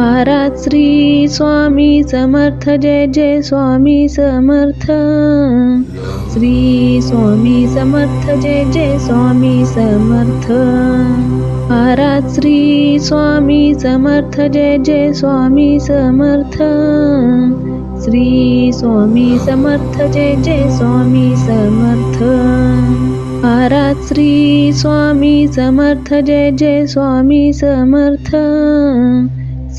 Maharaj Shri Swami Samarth Jai Jai Swami Samarth. Shri Swami Samarth Jai Jai Swami Samarth. Maharaj Shri Swami Samarth Jai Jai Swami Samarth. Shri Swami Samarth Jai Jai Swami Samarth. Maharaj Shri Swami Samarth Jai Jai Swami Samarth.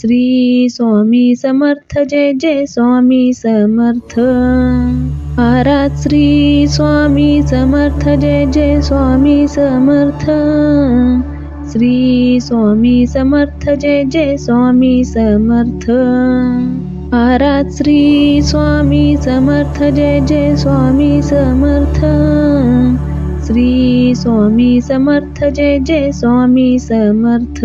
Shri Swami Samarth Jai Jai Swami Samarth. आरात Shri Swami Samarth Jai Jai Swami Samarth. Shri Swami Samarth Jai Jai Swami Samarth. आरात Shri Swami Samarth Jai Jai Swami Samarth. Shri Swami Samarth Jai Jai Swami Samarth.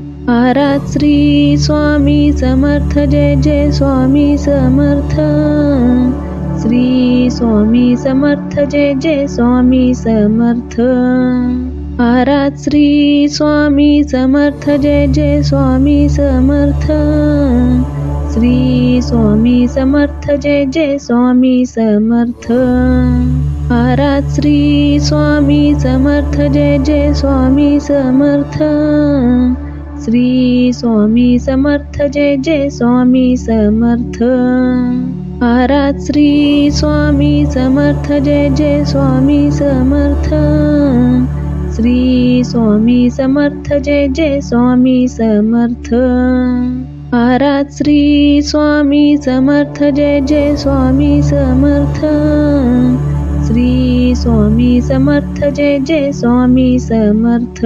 आरात Shri Swami Samarth Jai Jai Swami Samarth. Shri Swami Samarth Jai Jai Swami Samarth. आरात Shri Swami Samarth Jai Jai Swami Samarth. Shri Swami Samarth Jai Jai Swami Samarth. आरात Shri Swami Samarth Jai Jai Swami Samarth. Shri Swami Samarth Jai Jai Swami Samarth. आरात Shri Swami Samarth Jai Jai Swami Samarth. Shri Swami Samarth Jai Jai Swami Samarth. आरात Shri Swami Samarth Jai Jai Swami Samarth. Shri Swami Samarth Jai Jai Swami Samarth.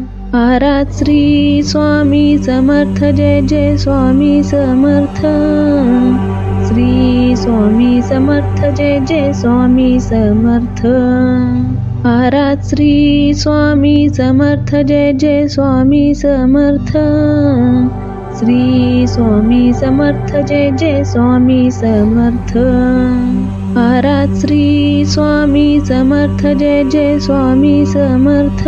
आरात Shri Swami Samarth Jai Jai Swami Samarth. Shri Swami Samarth Jai Jai Swami Samarth. आरात Shri Swami Samarth Jai Jai Swami Samarth. Shri Swami Samarth Jai Jai Swami Samarth. आरात Shri Swami Samarth Jai Jai Swami Samarth.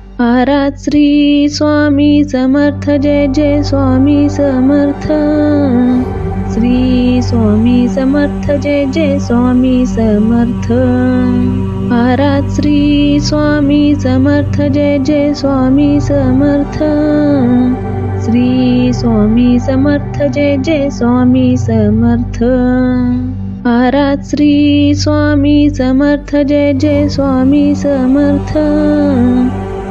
आरात Shri Swami Samarth Jai Jai Swami Samarth. Shri Swami Samarth Jai Jai Swami Samarth. आरात Shri Swami Samarth Jai Jai Swami Samarth. Shri Swami Samarth Jai Jai Swami Samarth. आरात Shri Swami Samarth Jai Jai Swami Samarth.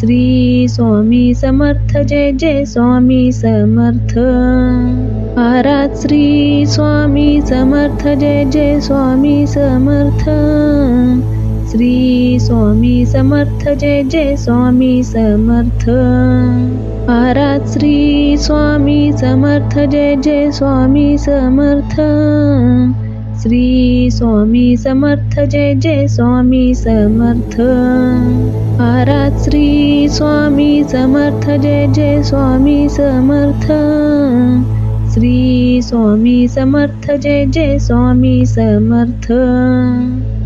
Shri Swami Samarth Jai Jai Swami Samarth. आरात Shri Swami Samarth Jai Jai Swami Samarth. Shri Swami Samarth Jai Jai Swami Samarth. आरात Shri Swami Samarth Jai Jai Swami Samarth. Shri Swami Samarth Jai Jai Swami Samarth. आरात Shri Swami Samarth Jai Jai Swami Samarth. Shri Swami Samarth Jai Jai Swami Samarth.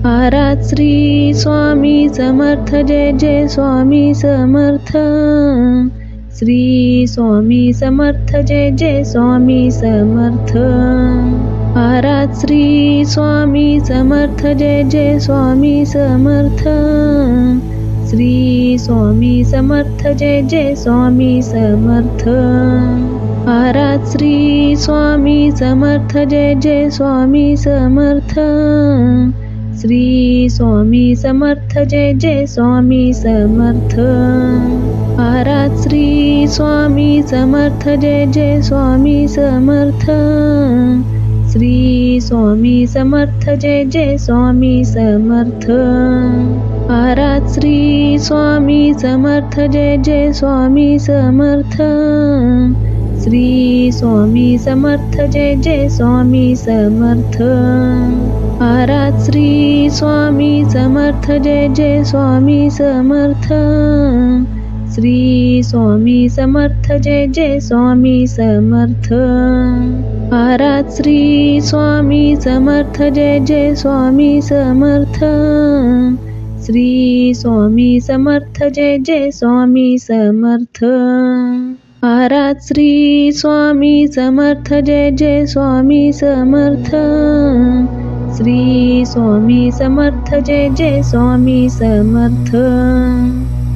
आरात Shri Swami Samarth Jai Jai Swami Samarth. Shri Swami Samarth Jai Jai Swami Samarth. आरात Shri Swami Samarth Jai Jai Swami Samarth. Shri Swami Samarth Jai Jai Swami Samarth. आरात Shri Swami Samarth Jai Jai Swami Samarth. Shri Swami Samarth Jai Jai Swami Samarth. आरात Shri Swami Samarth Jai Jai Swami Samarth. Shri Swami Samarth Jai Jai Swami Samarth. आरात Shri Swami Samarth Jai Jai Swami Samarth. Shri Swami Samarth Jai Jai Swami Samarth. आरात Shri Swami Samarth Jai Jai Swami Samarth. Shri Swami Samarth Jai Jai Swami Samarth. आरात Shri Swami Samarth Jai Jai Swami Samarth. Shri Swami Samarth Jai Jai Swami Samarth. आरात Shri Swami Samarth Jai Jai Swami Samarth. Shri Swami Samarth Jai Jai Swami Samarth.